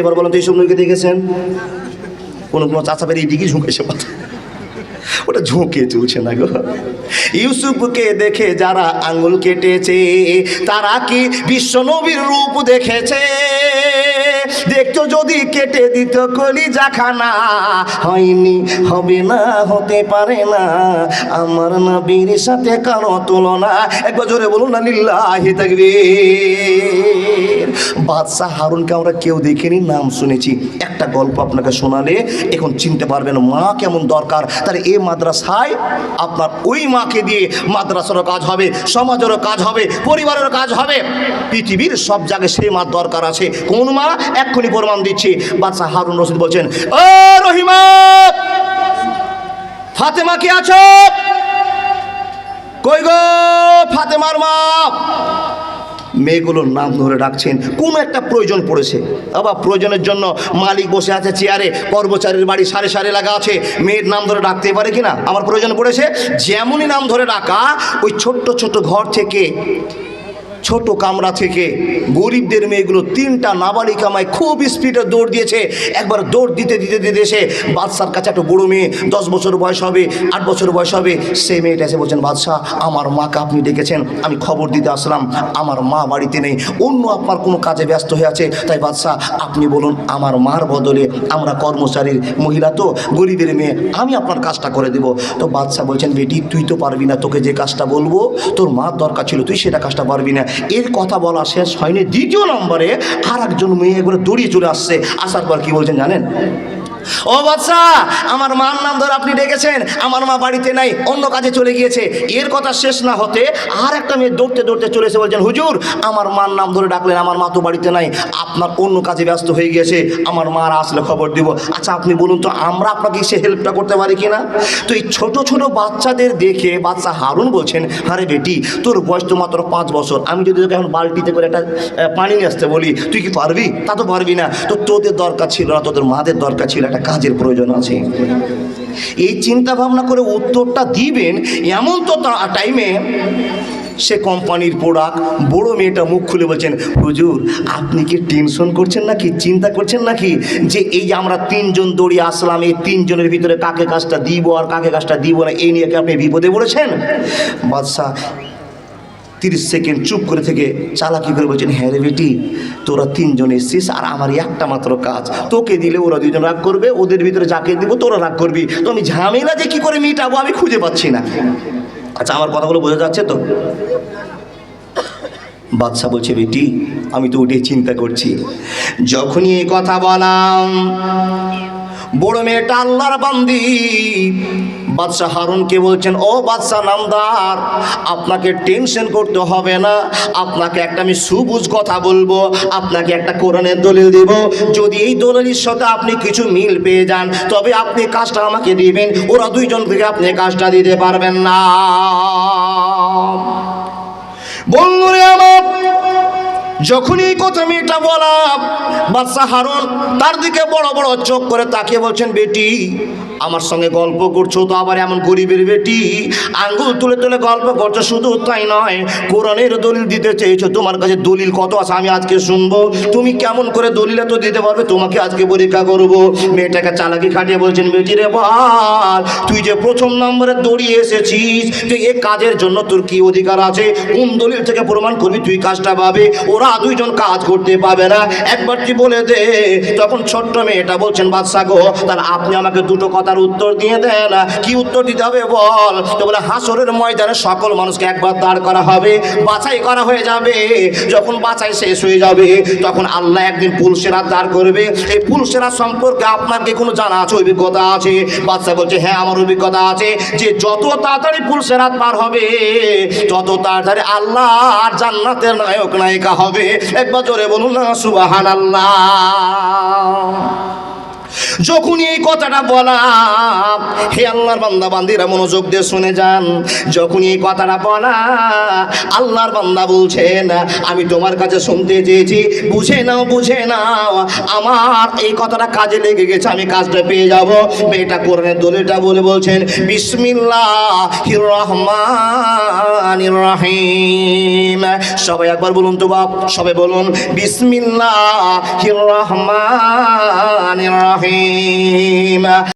এবার বলেন তো এইসব নদীকে দেখেছেন? কোনো কোনো চাচা বেরিয়ে এদিকে ঝুঁকেছে মাথা ওটা ঝুঁকে চলছে না গো। ইউসুফকে দেখে যারা আঙ্গুল কেটেছে, তারা কি বিশ্ব নবীর রূপ দেখেছে? দেখতো যদি কেটে দিত কলি জাখানা, হয়নি, হবে না, হতে পারে না। আমার নবীর সাথে কারও তুলনা, একবার জোরে বলুন না, লিল্লাহি তাকবীর। বাদশাহ হারুনকে আমরা কেউ দেখিনি, নাম শুনেছি। একটা গল্প আপনাকে শোনালে, এখন চিনতে পারবেন মা কেমন দরকার। তাহলে এই মাদ্রাসায় আপনার ওই মাকে দিয়ে মাদ্রাসারও কাজ হবে, সমাজেরও কাজ হবে, পরিবারেরও কাজ হবে। পৃথিবীর সব জায়গায় সেই মা দরকার আছে। কোন মা? এক্ষুনি প্রমাণ দিচ্ছি। বাদশাহ হারুন রশিদ বলছেন ও রহিমা, ফাতেমা কি আছো? কই গো ফাতেমার মা? মেয়েগুলোর নাম ধরে ডাকছেন, কোনো একটা প্রয়োজন পড়েছে। আবার প্রয়োজনের জন্য মালিক বসে আছে চেয়ারে, কর্মচারীর বাড়ি সারে সারে লাগা আছে। মেয়ের নাম ধরে ডাকতে পারে কিনা? আমার প্রয়োজন পড়েছে? যেমনই নাম ধরে ডাকা, ওই ছোট্ট ছোট্ট ঘর থেকে ছোট কামরা থেকে গরিবদের মেয়েগুলো তিনটা নাবালিকা কামায় খুব স্পিডে দৌড় দিয়েছে। একবার দৌড় দিতে দিতে দিতে এসে বাদশার কাছে একটা বড়ো মেয়ে, দশ বছর বয়স হবে, আট বছর বয়স হবে, সেই মেয়েটা এসে বলছেন, বাদশাহ, আমার মাকে আপনি ডেকেছেন, আমি খবর দিতে আসলাম, আমার মা বাড়িতে নেই, অন্য আপনার কোনো কাজে ব্যস্ত হয়ে আছে? তাই বাদশাহ, আপনি বলুন, আমার মার বদলে আমরা কর্মচারীর মহিলা তো, গরিবের মেয়ে, আমি আপনার কাজটা করে দেব। তো বাদশাহ বলছেন, বেটি, তুই তো পারবি না, তোকে যে কাজটা বলব, তোর মার দরকার ছিল, তুই সেটা কাজটা পারবি না। এর কথা বলা শেষ হয়নি। দ্বিতীয় নম্বরে আর একজন মেয়ে এগুলো দড়িয়ে চলে আসছে। আসার পর কি বলছেন জানেন? ও বাচ্চা আমার মার নাম ধরে আপনি ডেকেছেন, আমার মা বাড়িতে নাই, অন্য কাজে চলে গিয়েছে। এর কথা শেষ না হতে আর একটা মেয়ে দৌড়তে দৌড়তে চলে এসে বলছেন, হুজুর, আমার মার নাম ধরে ডাকলেন, আমার মা তো বাড়িতে নাই, আপনার অন্য কাজে ব্যস্ত হয়ে গিয়েছে, আমার মার আসলে খবর দিব। আচ্ছা আপনি বলুন তো, আমরা আপনাকে সে হেল্পটা করতে পারি কিনা? তো এই ছোট ছোট বাচ্চাদের দেখে বাচ্চা হারুন বলছেন, আরে বেটি, তোর বয়স তো মাত্র পাঁচ বছর, আমি যদি তোকে এখন বালতিতে করে একটা পানি নিয়ে আসতে বলি, তুই কি পারবি? তা তো পারবি না, তো তোদের দরকার ছিল না, তোদের মাদের দরকার ছিল একটা কাজের প্রয়োজন আছে। এই চিন্তা ভাবনা করে উত্তরটা দিবেন, এমন তো টাইমে সে কোম্পানির প্রোডাক্ট বড় মেয়েটা মুখ খুলে বলছেন, হুজুর, আপনি কি টেনশন করছেন নাকি? চিন্তা করছেন নাকি? যে এই আমরা তিনজন দৌড়িয়ে আসলাম, এই তিনজনের ভিতরে কাকে কাজটা দিব আর কাকে কাজটা দিব না, এই নিয়ে কি আপনি বিপদে পড়েছেন? বাদশাহ তিরিশ সেকেন্ড চুপ করে থেকে চালাকি করে বলছেন হ্যাঁ রে বেটি, তোরা তিনজন এসছিস আর আমার একটা মাত্র কাজ। তোকে দিলে ওরা দুজন রাগ করবে, ওদের ভিতরে যাকে দিব তোরা রাগ করবি। তো আমি ঝামেলা যে কি করে মিটাবো আমি খুঁজে পাচ্ছি না। আচ্ছা আমার কথাগুলো বোঝা যাচ্ছে তো? বাদশা বলছে, বেটি, আমি তো ওটাই চিন্তা করছি। যখনই এই কথা বলাম, বড় মেয়েটা আল্লাহর বান্দি বাদশাহ হারুনকে বলছেন, ও বাদশাহ নামদার, আপনাকে টেনশন করতে হবে না। আপনাকে একটা আমি সুবুজ কথা বলব, আপনাকে একটা কোরআনের দলিল দেব। যদি এই দলিলের সাথে আপনি কিছু মিল পেয়ে যান, তবে আপনি কাজটা আমাকে দিবেন। ওরা দুইজন থেকে আপনি কাজটা দিতে পারবেন না। বন্ধুরে আমার যখনই এই কথা মেয়েটা বলাম বাদশাহ হারুন তার দিকে বড় বড় চোখ করে তাকিয়ে বলছেন, বেটি, আমার সঙ্গে গল্প করছ তো আবার এমন গরিবের বেটি। আঙ্গুল তুলে তুলে গল্প করছ, শুধু তাই নয়, কোরআনের দলিল দিতে চেয়েছো। তোমার কাছে দলিল কত আছে আমি আজকে শুনব। তুমি কেমন করে দলিল তো দিতে পারবে? তোমাকে আজকে পরীক্ষা করব। মেয়েটাকে চালাকি খাটিয়ে বলছেন, বেটি রে বল, তুই যে প্রথম নম্বরে দৌড়িয়ে এসেছিস যে এ কাজের জন্য তোর কি অধিকার আছে? কোন দলিল থেকে প্রমাণ করবি? তুই কাজটা পাবে? ওরা দুইজন কাজ করতে পাবে না। একবার তুই বলে দে তখন ছোট্ট মেয়েটা বলছেন বাদশা গো, তাহলে আপনি আমাকে দুটো কথার উত্তর দিয়ে দেন। কি উত্তর দিতে হবে বল? তো বলে, হাসরের ময়দানে সকল মানুষকে একবার দাঁড় করা হবে, বাছাই করা হয়ে যাবে। যখন বাছাই শেষ হয়ে যাবে, তখন আল্লাহ একদিন পুলসেরা দাঁড় করবে। এই পুলসেরা সম্পর্কে আপনার কি কোনো জানা আছে, অভিজ্ঞতা আছে? বাচ্চা বলছে হ্যাঁ আমার অভিজ্ঞতা আছে। যে যত তাড়াতাড়ি পুলসেরাত পার হবে, তত তাড়াতাড়ি আল্লাহ আর জান্নাতের নায়ক, নায়িকা হবে। একবার জোরে বলুন না সুবাহান আল্লাহ যখনই এই কথাটা বলা হে আল্লাহর বান্দা, বান্দিরা মনোযোগ দিয়ে শুনে যান। যখনই এই কথাটা বলা, আল্লাহর বান্দা বলছেন আমি তোমার কাছে শুনতে চেয়েছি, বুঝে নাও বুঝে নাও, আমার এই কথাটা কাজে লেগে গেছে, আমি কাজটা পেয়ে যাব। মেয়েটা করে দলিটা বলে বলছেন বিসমিল্লাহ রহমান রহিম। সবাই একবার বলুন তো বাপ, সবাই বলুন বিসমিল্লাহ রহমান রহিম। name.